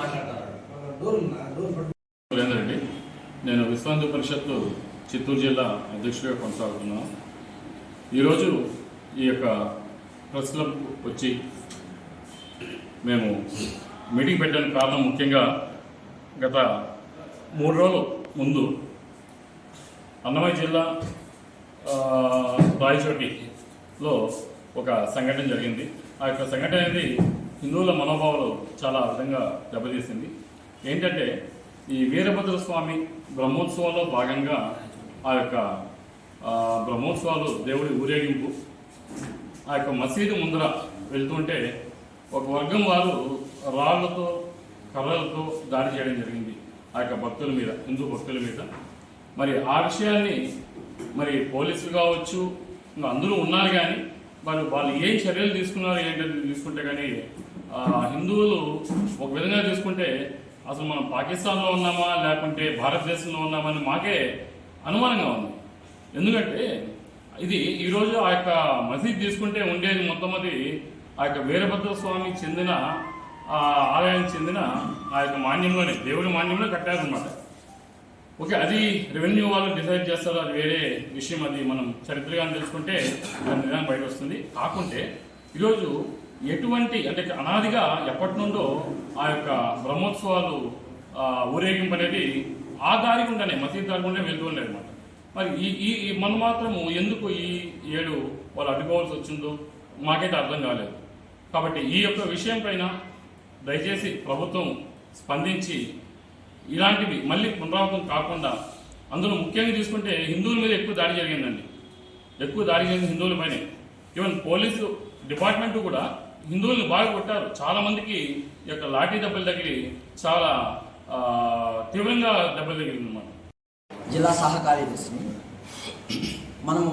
మాట్లాడతారు లేదండి నేను విశ్వ హిందూ పరిషత్తు చిత్తూరు జిల్లా అధ్యక్షుడిగా కొనసాగుతున్నాను. ఈరోజు ఈ యొక్క ప్రెస్ క్లబ్ వచ్చి మేము మీటింగ్ పెట్టడానికి కారణం ముఖ్యంగా గత మూడు రోజుల ముందు అన్నమయ్య జిల్లా రాయచోటిలో ఒక సంఘటన జరిగింది. ఆ యొక్క సంఘటన అనేది హిందువుల మనోభావాలు చాలా విధంగా దెబ్బతీసింది. ఏంటంటే ఈ వీరభద్ర స్వామి బ్రహ్మోత్సవంలో భాగంగా ఆ యొక్క బ్రహ్మోత్సవాలు దేవుడి ఊరేగింపు ఆ యొక్క మసీదు ముందర వెళ్తుంటే ఒక వర్గం వారు రాళ్ళతో కర్రలతో దాడి చేయడం జరిగింది. ఆ యొక్క భక్తుల మీద హిందూ భక్తుల మీద. మరి ఆ విషయాన్ని మరి పోలీసులు కావచ్చు ఇంకా అందరూ ఉన్నారు కానీ వాళ్ళు వాళ్ళు ఏం చర్యలు తీసుకున్నారు ఏంటని తీసుకుంటే కానీ హిందువులు ఒక విధంగా తీసుకుంటే అసలు మనం పాకిస్తాన్లో ఉన్నామా లేకుంటే భారతదేశంలో ఉన్నామా అని మాకే అనుమానంగా ఉంది. ఎందుకంటే ఇది ఈరోజు ఆ యొక్క మసీద్ తీసుకుంటే ఉండేది మొత్తం అది ఆ యొక్క వీరభద్ర స్వామికి చెందిన ఆ ఆలయానికి చెందిన ఆ యొక్క మాన్యంలోనే దేవుడి మాన్యంలో కట్టారనమాట ఓకే అది రెవెన్యూ వాళ్ళు డిసైడ్ చేస్తారు అది వేరే విషయం అది మనం చరిత్రగా తెలుసుకుంటే దాని నిజాన్ని బయట వస్తుంది కాకుంటే ఈరోజు ఎటువంటి అంటే అనాదిగా ఎప్పటి నుండో ఆ యొక్క బ్రహ్మోత్సవాలు ఊరేగింపు అనేది ఆ దారి గుండానే మసీద్ దారి గుండా వెళ్తూ అనమాట మరి ఈ ఈ ఈ మనం మాత్రము ఎందుకు ఈ ఏడు వాళ్ళు అడ్డుకోవాల్సి వచ్చిందో మాకైతే అర్థం కాలేదు. కాబట్టి ఈ యొక్క విషయం పైన దయచేసి ప్రభుత్వం స్పందించి ఇలాంటివి మళ్ళీ పునరావృతం కాకుండా అందులో ముఖ్యంగా తీసుకుంటే హిందువుల మీద ఎక్కువ దాడి జరిగిందండి. ఎక్కువ దాడి జరిగింది హిందువుల పైనే. ఈవెన్ పోలీసు డిపార్ట్మెంట్ కూడా హిందువుల్ని బాగా కొట్టారు. చాలా మందికి ఈ యొక్క లాఠీ దెబ్బలు తగిలి చాలా తీవ్రంగా దెబ్బలు తగిలింది అనమాట జిల్లా సహకార్యదర్శిని మనము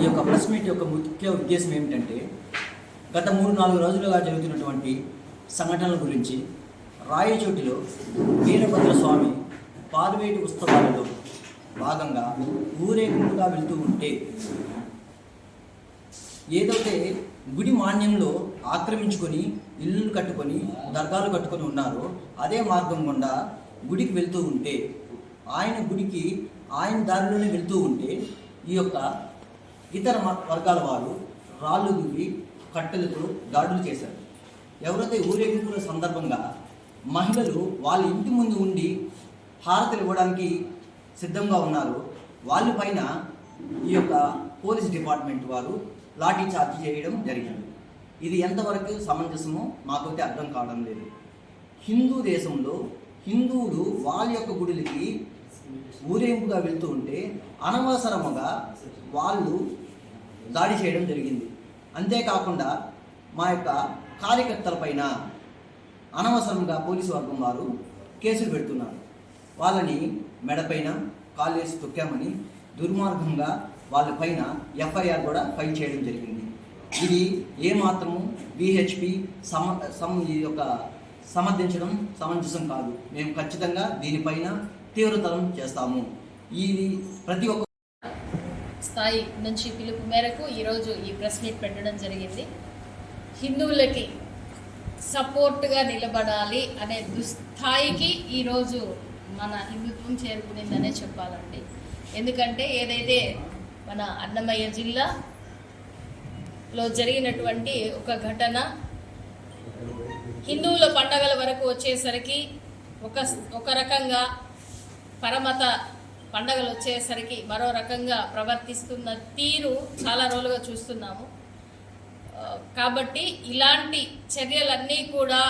ఈ యొక్క ప్రెస్ మీట్ యొక్క ముఖ్య ఉద్దేశం ఏమిటంటే గత మూడు నాలుగు రోజులుగా జరుగుతున్నటువంటి సంఘటనల గురించి రాయచోటిలో వీరభద్ర స్వామి పార్వేటి ఉత్సవాలలో భాగంగా ఊరేగింపుగా వెళ్తూ ఉంటే ఏదైతే గుడి మాన్యంలో ఆక్రమించుకొని ఇల్లు కట్టుకొని దర్గాలు కట్టుకొని ఉన్నారో అదే మార్గం గుండా గుడికి వెళ్తూ ఉంటే ఆయన గుడికి ఆయన దారిలోనే వెళ్తూ ఉంటే ఈ యొక్క ఇతర మ- వర్గాల వారు రాళ్ళు దువ్వి కట్టెలతో దాడులు చేశారు. ఎవరైతే ఊరేగింపుల సందర్భంగా మహిళలు వాళ్ళ ఇంటి ముందు ఉండి హారతలు ఇవ్వడానికి సిద్ధంగా ఉన్నారు. వాళ్ళ పైన ఈ యొక్క పోలీస్ డిపార్ట్మెంట్ వారు లాఠీ చార్జ్ చేయడం జరిగింది. ఇది ఎంతవరకు సమంజసమో మాకైతే అర్థం కావడం లేదు. హిందూ దేశంలో హిందువులు వాళ్ళ యొక్క గుడులకి ఊరేంపుగా వెళ్తూ ఉంటే అనవసరముగా వాళ్ళు దాడి చేయడం జరిగింది. అంతేకాకుండా మా యొక్క కార్యకర్తలపైన అనవసరంగా పోలీసు వర్గం వారు కేసులు పెడుతున్నారు. వాళ్ళని మెడపైన కాలేసి తొక్కామని దుర్మార్గంగా వాళ్ళపైన ఎఫ్ఐఆర్ కూడా ఫైల్ చేయడం జరిగింది. ఇది ఏమాత్రము విహెచ్పి సమ సమ ఈ యొక్క సమర్థించడం సమంజసం కాదు. మేము ఖచ్చితంగా దీనిపైన తీవ్రతరం చేస్తాము. ఇది ప్రతి ఒక్క స్థాయి నుంచి పిలుపు మేరకు ఈరోజు ఈ ప్రెస్ మీట్ పెట్టడం జరిగింది. హిందువులకి సపోర్ట్గా నిలబడాలి అనే దుస్థాయికి ఈరోజు మన హిందుత్వం చేరుకునిందనే చెప్పాలండి. ఎందుకంటే ఏదైతే మన అన్నమయ్య జిల్లాలో జరిగినటువంటి ఒక ఘటన హిందువుల పండగల వరకు వచ్చేసరికి ఒక ఒక రకంగా పరమత పండగలు వచ్చేసరికి మరో రకంగా ప్రవర్తిస్తున్న తీరు చాలా రోజులుగా చూస్తున్నాము. కాబట్టి ఇలాంటి చర్యలన్నీ కూడా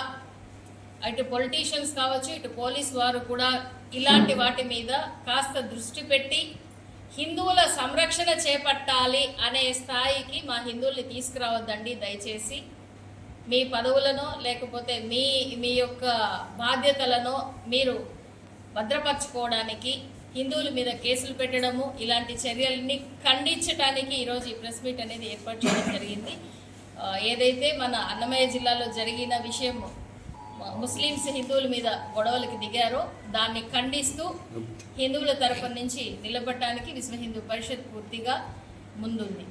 అటు పొలిటీషియన్స్ కావచ్చు ఇటు పోలీస్ వారు కూడా ఇలాంటి వాటి మీద కాస్త దృష్టి పెట్టి హిందువుల సంరక్షణ చేపట్టాలి అనే స్థాయికి మా హిందువుల్ని తీసుకురావద్దండి దయచేసి. మీ పదవులను లేకపోతే మీ మీ యొక్క బాధ్యతలను మీరు భద్రపరచుకోవడానికి హిందువుల మీద కేసులు పెట్టడము ఇలాంటి చర్యల్ని ఖండించడానికి ఈరోజు ఈ ప్రెస్ మీట్ అనేది ఏర్పాటు చేయడం జరిగింది. ఏదైతే మన అన్నమయ్య జిల్లాలో జరిగిన విషయం ముస్లిమ్స్ హిందువుల మీద గొడవలకు దిగారో దాన్ని ఖండిస్తూ హిందువుల తరపు నుంచి నిలబడటానికి విశ్వ హిందూ పరిషత్ పూర్తిగా ముందుంది.